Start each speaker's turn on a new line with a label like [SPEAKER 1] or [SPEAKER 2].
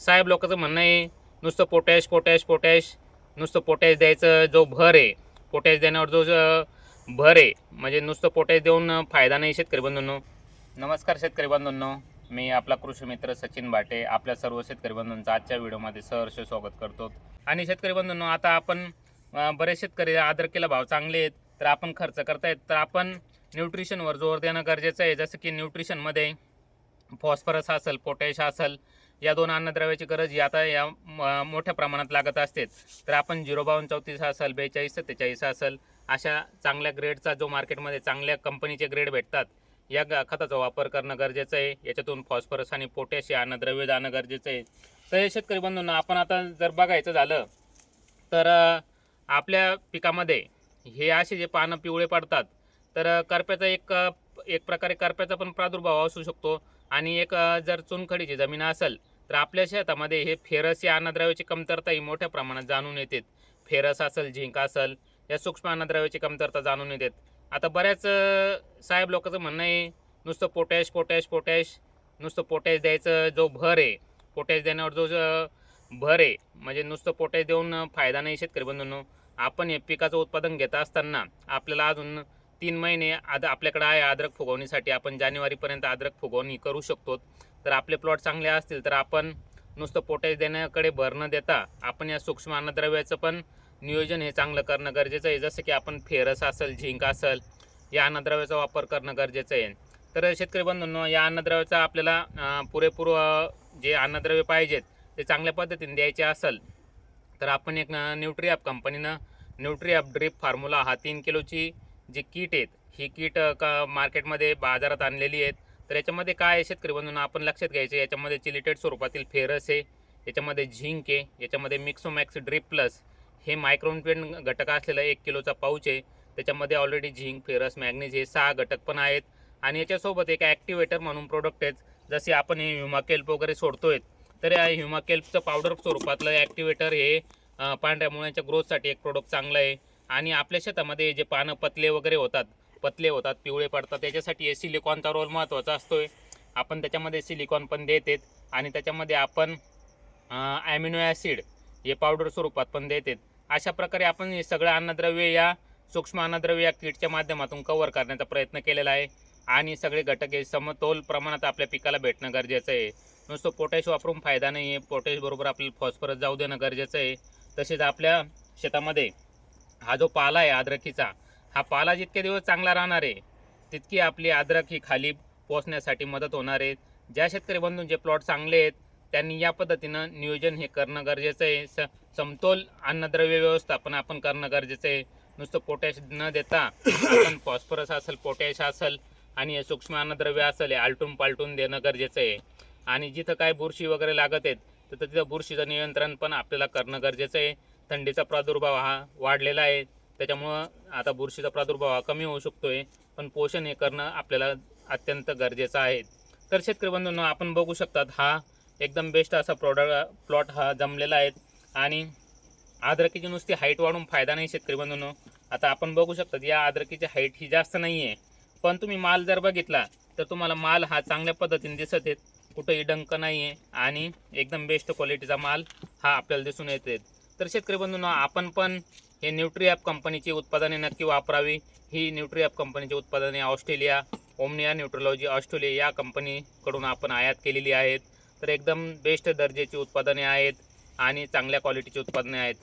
[SPEAKER 1] साहेब लोकांचं म्हणणं आहे नुसतं पोटॅश पोटॅश पोटॅश नुसतं पोटॅश द्यायचं जो भर आहे. पोटॅश देण्यावर जो भर आहे म्हणजे नुसतं पोटॅश देऊन फायदा नाही शेतकरी बंधूंनो. नमस्कार शेतकरी बंधूंनो. मी आपला कृषी मित्र सचिन भाटे आपल्या सर्व शेतकरी बंधूंचं आजच्या व्हिडिओमध्ये सहर्ष स्वागत करतो. आणि शेतकरी बंधूंनो आता आपण बरेच शेतकरी अद्रकीला भाव चांगले आहेत तर आपण खर्च करतायत. तर आपण न्यूट्रिशनवर जोर देणं गरजेचं आहे. जसं की न्यूट्रिशनमध्ये फॉस्फरस असेल पोटॅश असेल या दोन अन्नद्रव्याची गरज ही आता या म- मोठ्या प्रमाणात लागत असते तर आपण झिरो बावन्न चौतीस असेल बेचाळीस सत्तेचाळीस असेल अशा चांगल्या ग्रेडचा जो मार्केटमध्ये चांगल्या कंपनीचे ग्रेड भेटतात या ग- खताचा वापर करणं गरजेचं आहे. याच्यातून फॉस्फरस आणि पोटॅश या अन्नद्रव्य जाणं गरजेचं आहे. तर हे शेतकरी बंधूंना आपण आता जर बघायचं झालं तर आपल्या पिकामध्ये हे असे जे पानं पिवळे पडतात तर करप्याचा एक एक प्रकारे करप्याचा पण प्रादुर्भाव असू शकतो. आणि एक जर चुनखडीची जमीन असेल तर आपल्या शेतामध्ये हे फेरस या अन्नद्रव्याची कमतरताही मोठ्या प्रमाणात जाणून येते. फेरस असेल झिंक असेल या सूक्ष्म अन्नद्रव्याची कमतरता जाणून येते. आता बऱ्याच साहेब लोकांचं म्हणणं आहे नुसतं पोटॅश पोटॅश पोटॅश नुसतं पोटॅश द्यायचं जो भर आहे पोटॅश देण्यावर जो भर आहे म्हणजे नुसतं पोटॅश देऊन फायदा नाही शेतकरी बंधूंनो. आपण हे पिकाचं उत्पादन घेत असताना आपल्याला अजून तीन महिने आद आपल्याकडे आहे अद्रक फुगवणीसाठी. आपण जानेवारीपर्यंत अद्रक फुगवणी करू शकतो. तर आपले प्लॉट चांगले असतील तर आपण नुसतं पोटॅश देण्याकडे भर न देता आपण या सूक्ष्म अन्नद्रव्याचं पण नियोजन हे चांगलं करणं गरजेचं आहे. जसं की आपण फेरस असेल झिंक असेल या अन्नद्रव्याचा वापर करणं गरजेचं आहे. तर शेतकरी बंधूंनो या अन्नद्रव्याचा आपल्याला पुरेपूर जे अन्नद्रव्य पाहिजेत ते चांगल्या पद्धतीने द्यायचे असेल तर आपण एक न्यूट्रीअप कंपनीनं न्यूट्रीॲप ड्रिप फॉर्म्युला हा तीन किलोची जी किट आहेत ही किट का मार्केटमध्ये बाजारात आणलेली आहेत तर याच्यामध्ये काय आहे शेतकरी बंधून? आपण लक्षात घ्यायचे याच्यामध्ये चिलिटेड स्वरूपातील फेरस आहे याच्यामध्ये झिंक आहे याच्यामध्ये मिक्सोमॅक्स ड्रिप प्लस हे मायक्रोन्युट्रिएंट घटक असलेलं एक किलोचा पाऊच आहे. त्याच्यामध्ये ऑलरेडी झिंक फेरस मॅग्नीज हे सहा घटक पण आहेत. आणि याच्यासोबत एक ॲक्टिवेटर म्हणून प्रोडक्ट आहेत. जसे आपण हे ह्युमाकेल्प वगैरे सोडतो आहेत तर या ह्युमाकेल्पचं पावडर स्वरूपातलं ॲक्टिवेटर हे पांढऱ्या मुळ्यांच्या ग्रोथसाठी एक प्रोडक्ट चांगलं आहे. आणि आपल्या शेतामध्ये जे पानं पतले वगैरे होतात पतले होतात पिवळे पडतात त्याच्यासाठी हे सिलिकॉनचा रोल महत्त्वाचा असतोय. आपण त्याच्यामध्ये सिलिकॉन पण देतेत आणि त्याच्यामध्ये आपण ॲमिनो ॲसिड हे पावडर स्वरूपात पण देतात. अशा प्रकारे आपण हे सगळं अन्नद्रव्य या सूक्ष्म अन्नद्रव्य या किटच्या माध्यमातून कव्हर करण्याचा प्रयत्न केलेला आहे. आणि सगळे घटक हे समतोल प्रमाणात आपल्या पिकाला भेटणं गरजेचं आहे. नुसतं पोटॅश वापरून फायदा नाही आहे. पोटॅश बरोबर आपल्याला फॉस्फरस जाऊ देणं गरजेचं आहे. तसेच आपल्या शेतामध्ये हा जो पाला आहे अद्रकीचा हा पाला जितके दिवस चांगला राहणार आहे तितकी आपली अद्रक ही खाली पोचण्यासाठी मदत होणार आहे. ज्या शेतकरी बंधूंचे प्लॉट चांगले आहेत त्यांनी या पद्धतीनं नियोजन हे करणं गरजेचं आहे. स समतोल अन्नद्रव्य व्यवस्थापन आपण करणं गरजेचं आहे. नुसतं पोटॅश न देता आपण फॉस्फरस असेल पोटॅश असेल आणि हे सूक्ष्म अन्नद्रव्य असेल हे आलटून पालटून देणं गरजेचं आहे. आणि जिथं काय बुरशी वगैरे लागत आहेत तर तिथं बुरशीचं नियंत्रण पण आपल्याला करणं गरजेचं आहे. थंडीचा प्रादुर्भाव हा वाढलेला आहे. त्याच्यामुळं आता बुरशीचा प्रादुर्भाव हा कमी होऊ शकतो आहे पण पोषण हे करणं आपल्याला अत्यंत गरजेचं आहे. तर शेतकरी बंधूंनो आपण बघू शकतात हा एकदम बेस्ट असा प्रॉडक्ट प्लॉट हा जमलेला आहे. आणि अद्रकीची नुसती हाईट वाढून फायदा नाही शेतकरी बंधूंनो. आता आपण बघू शकतात या अद्रकीची हाईट ही जास्त नाही आहे पण तुम्ही माल जर बघितला तर तुम्हाला माल हा चांगल्या पद्धतीने दिसत आहेत. कुठंही डंक नाही आहे आणि एकदम बेस्ट क्वालिटीचा माल हा आपल्याला दिसून येते तर शेतकरी बंधूंना आपण पण हे न्यूट्री ॲप कंपनीची उत्पादने नक्की वापरावी. ही न्यूट्री ॲप कंपनीची उत्पादने ऑस्ट्रेलिया ओमनिया न्यूट्रोलॉजी ऑस्ट्रेलिया या कंपनीकडून आपण आयात केलेली आहेत. तर एकदम बेस्ट दर्जाची उत्पादने आहेत आणि चांगल्या क्वालिटीची उत्पादने आहेत.